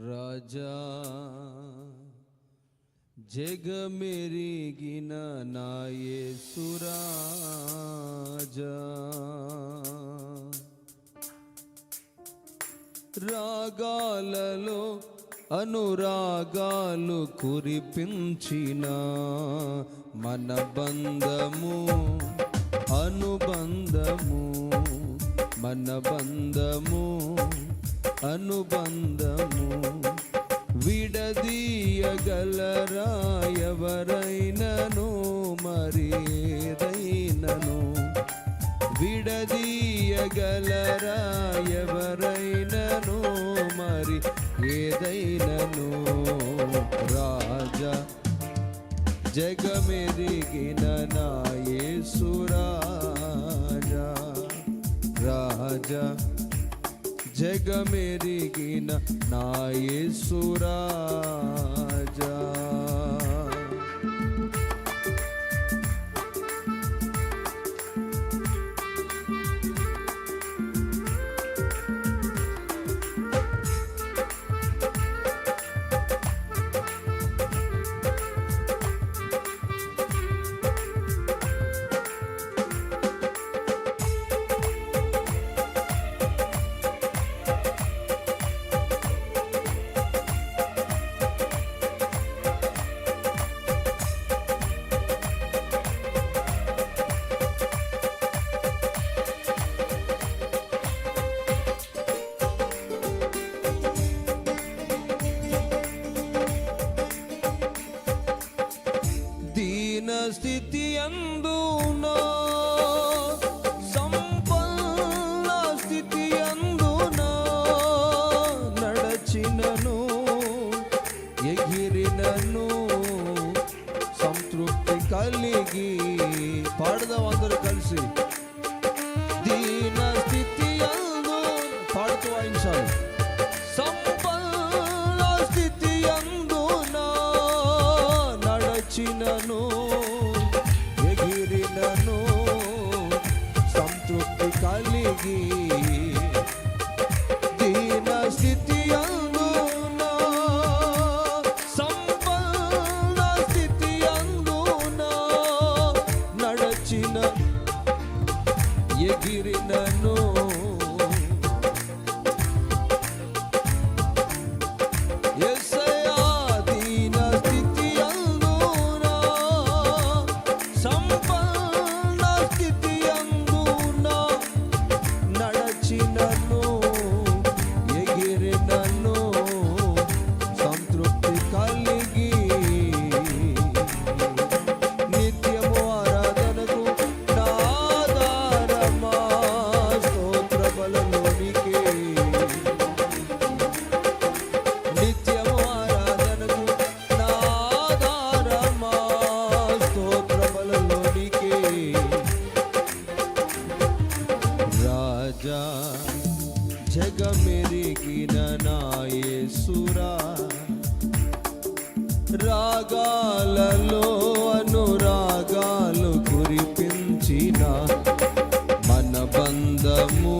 రాజా జగమెరిగిన నాయే సురాజా రాగాలలో అనురాగాలు కురిపించిన మన బంధము అనుబంధము మన బంధము. అనుబంధము విడదీయగలరాయవరైనను ఎవరైనను విడదీయగలరాయవరైనను మరి ఏదైనను? రాజా జగమెరిగిన నాయే సురాజా రాజా జగమెరిగిన నా యేసురాజా. Oh. moon.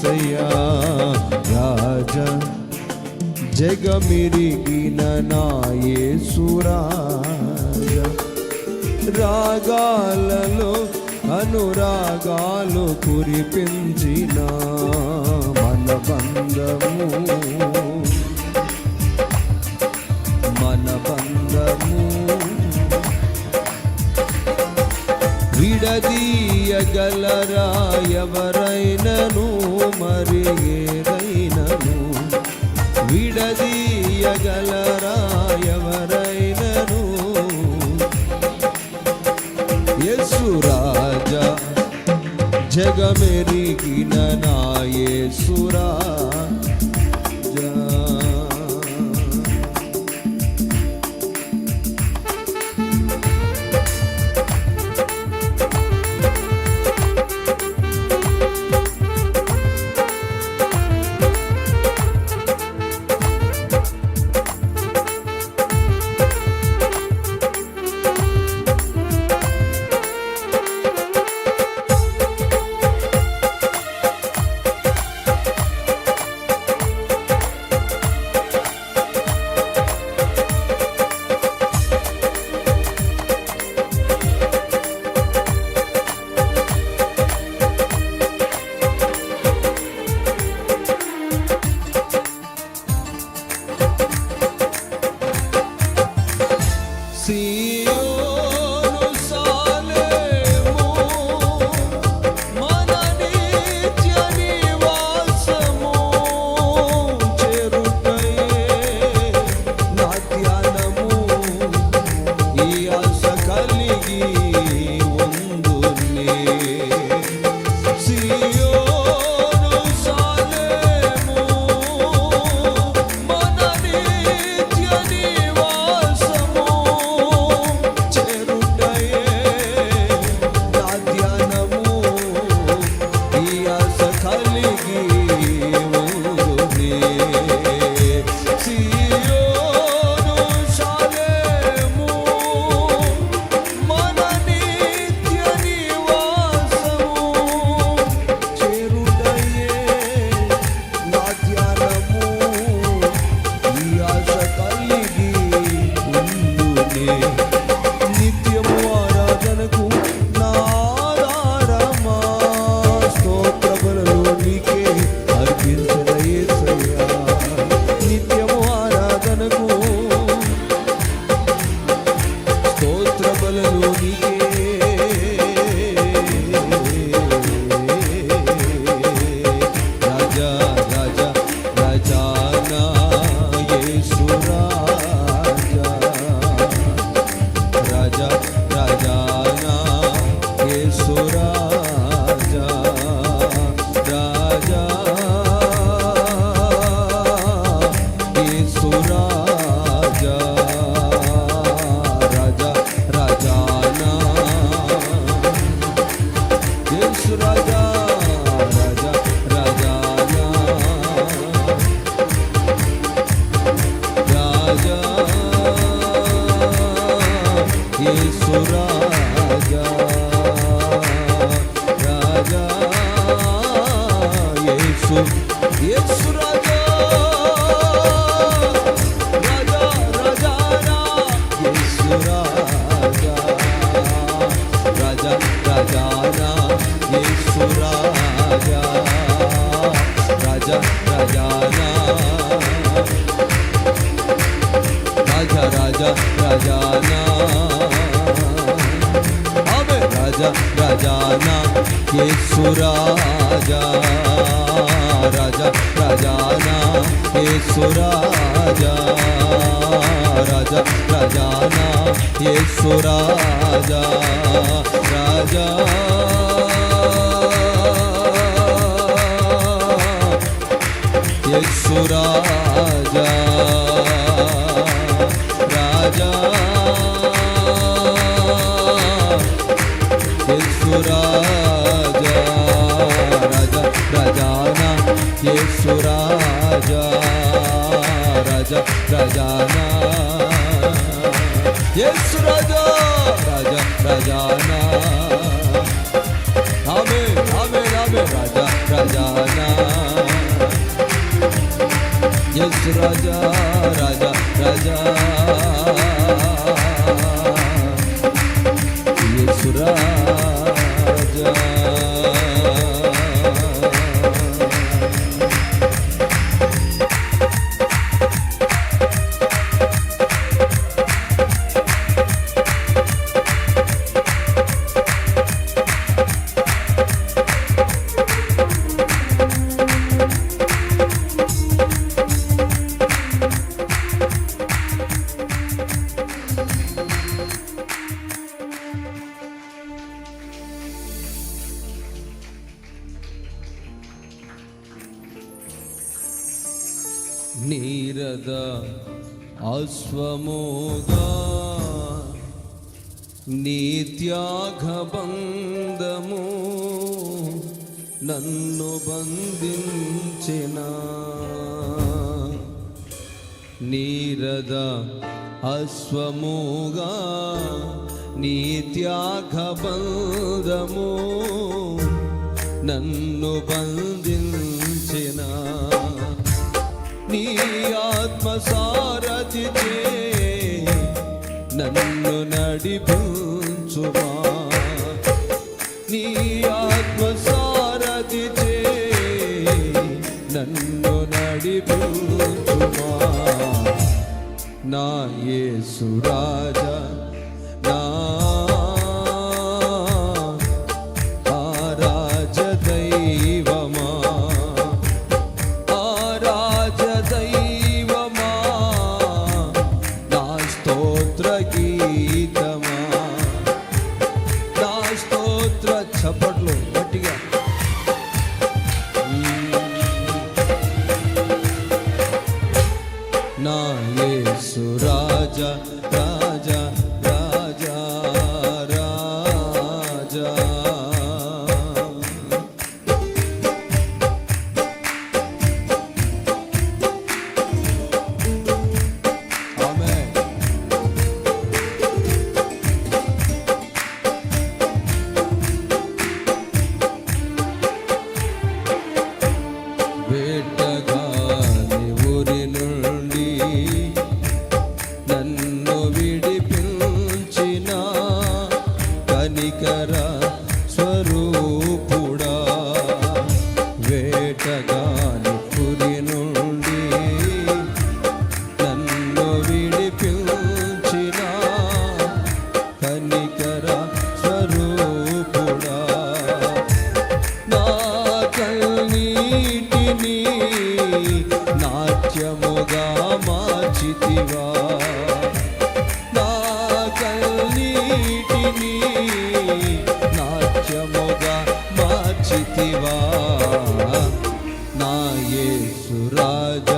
ఏసయ్యా రాజ జగమిరిగిన నా యేసురాజ. రాగాలలో అనురాగాలు కురిపించిన మన బంధము మన బంధము విడదీ చేయగలరా ఎవరైనను మరి ఏదైనను? విడదీయగలరా ఎవరైనను యేసురాజా జగమెరిగిన నా యేసురా. యేసు. యేసు రాజా. రాజా రాజా యేసు రాజా. రాజా రాజా యేసు రాజా. రాజా రాజా రాజా రాజా రాజానా రాజా రాజానా రాజా. రాజా రాజానా యేసు రాజా రాజా రాజానా యేసు రాజా రాజా యేసు రాజా రాజా రాజా రాజానా యేసు రాజా రాజా రాజానా ఆమె ఆమె ఆమె రాజా రాజానా యేసు రాజా రాజా రాజా యేసు రాజా నన్ను బంధించిన నీరద అశ్వముగా నీత్యాగబంధము నన్ను బంధించిన. నీ ఆత్మ సారథిచే నన్ను నడిపించుమా. నీ ఆత్మ నడిపించుమా నా యేసు రాజా మార్చితివా నా యేసు రాజా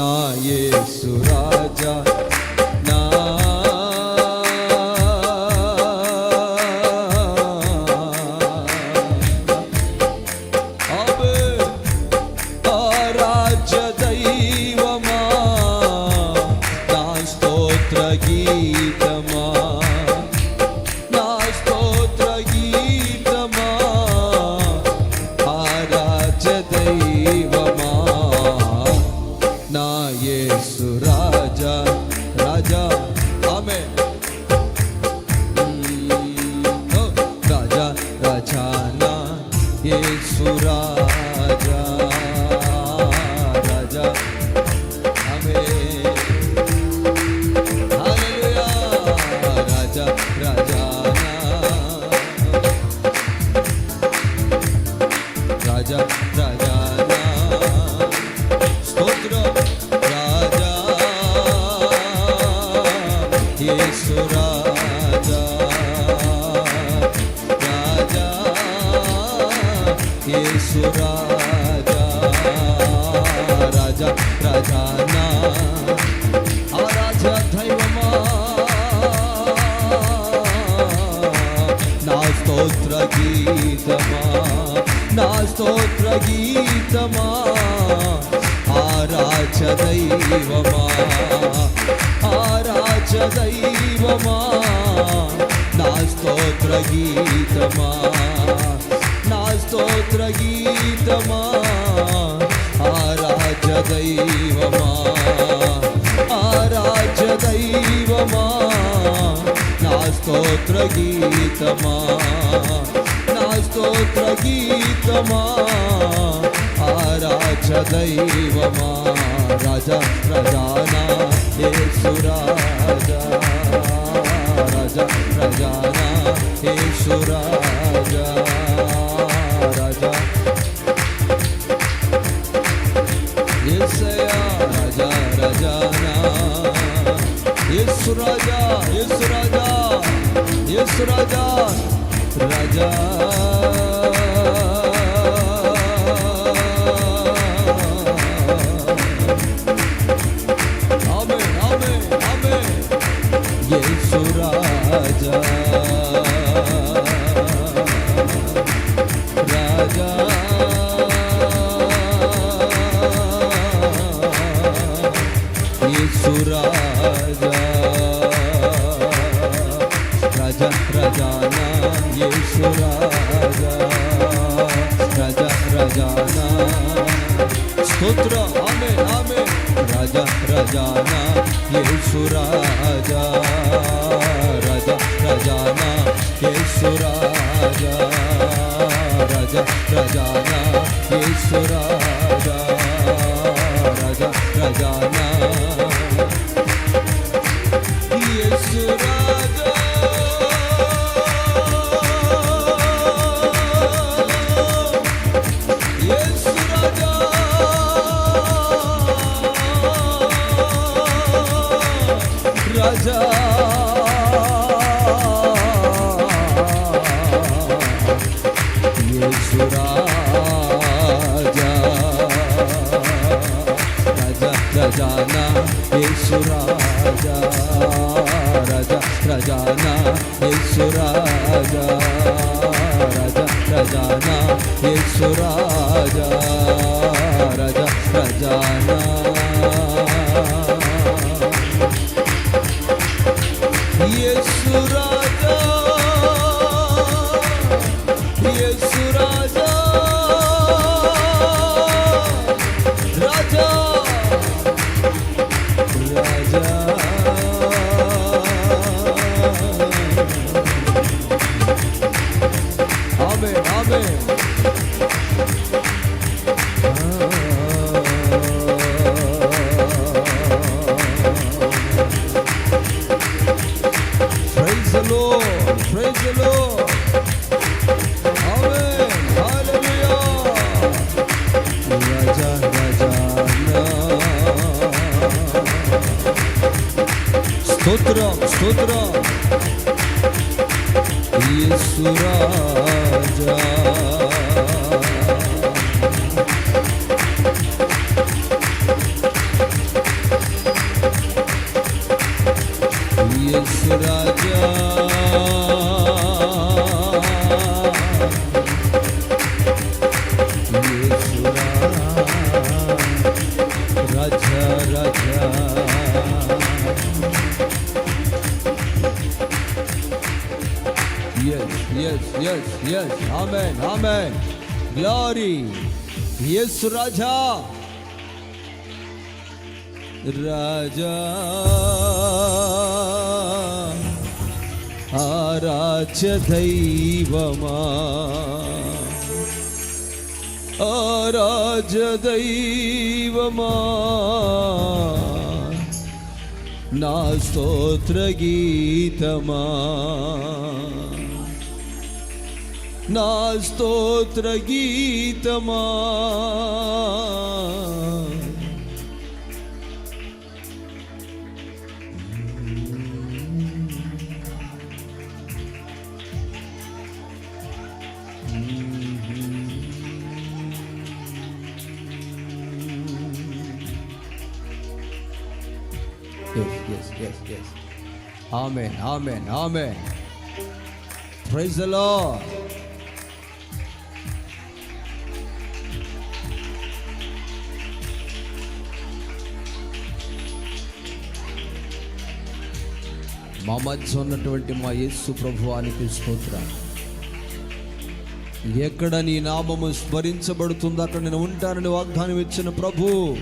నా సురాజా ఆమేన్ దైవమా ఆరాచ దైవమా నా స్తోత్ర గీతమా? నా స్తోత్ర గీతమా? ఆరాచ దైవమా ఆరాచ దైవమా నా స్తోత్ర గీతమా? నా స్తోత్ర గీతమా ఆరాధ్య దైవమా రాజా ప్రజానా యేసు రాజా రాజా ప్రజానా యేసు రాజా రాజా యేసయ్యా రాజా రాజానా యేసు రాజా యేసు రాజా యేసు రాజా స్తోత్ర ఆమె ఆమె రాజా రాజానా యేసు రాజా. రాజా రాజానా యేసు రాజా. రాజా రాజానా యేసు రాజా. రాజా రాజానా రజానా యేసు రాజా రజానా యేసు రాజా రజానా యేసు రాజా రాజా రజానా Yes, yes, yes, yes. Amen, amen. Glory. Yes, Raja. Raja. ஆராச்ச தெய்வமா ఆరాధ్య నా స్తోత్ర గీతమా నా స్తోత్ర గీతమా Yes, yes. Amen, amen, amen. Praise the Lord. మా మధ్య ఉన్నటువంటి మా యేసు ప్రభు అని స్తోత్రం ఎక్కడ నీ నామము స్మరించబడుతుందో అక్కడ నేను ఉంటానని వాగ్దానం ఇచ్చిన ప్రభు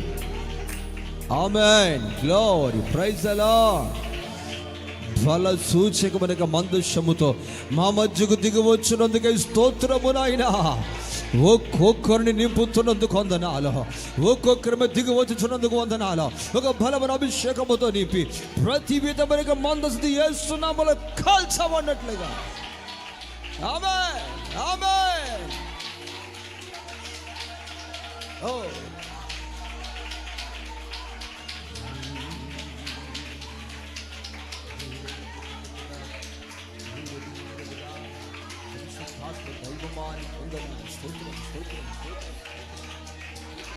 ఆమెన్ గ్లోరీ ప్రైజ్ అలా ఫల సూచకమైన మందుషముతో మా మధ్యకు దిగివచ్చినందుకే స్తోత్రము నాయన. ఒక్కొక్కరిని నింపుతున్నందుకు వందనాలు. ఒక్కొక్కరి మీద దిగి వచ్చుచున్నందుకు వందనాలు. ఒక బలమైన అభిషేకముతో నింపి ప్రతి విధమైన మందస్థితి వేస్తున్నాములు కాల్చమన్నట్లుగా ఆమె ఆమె ఓ oh.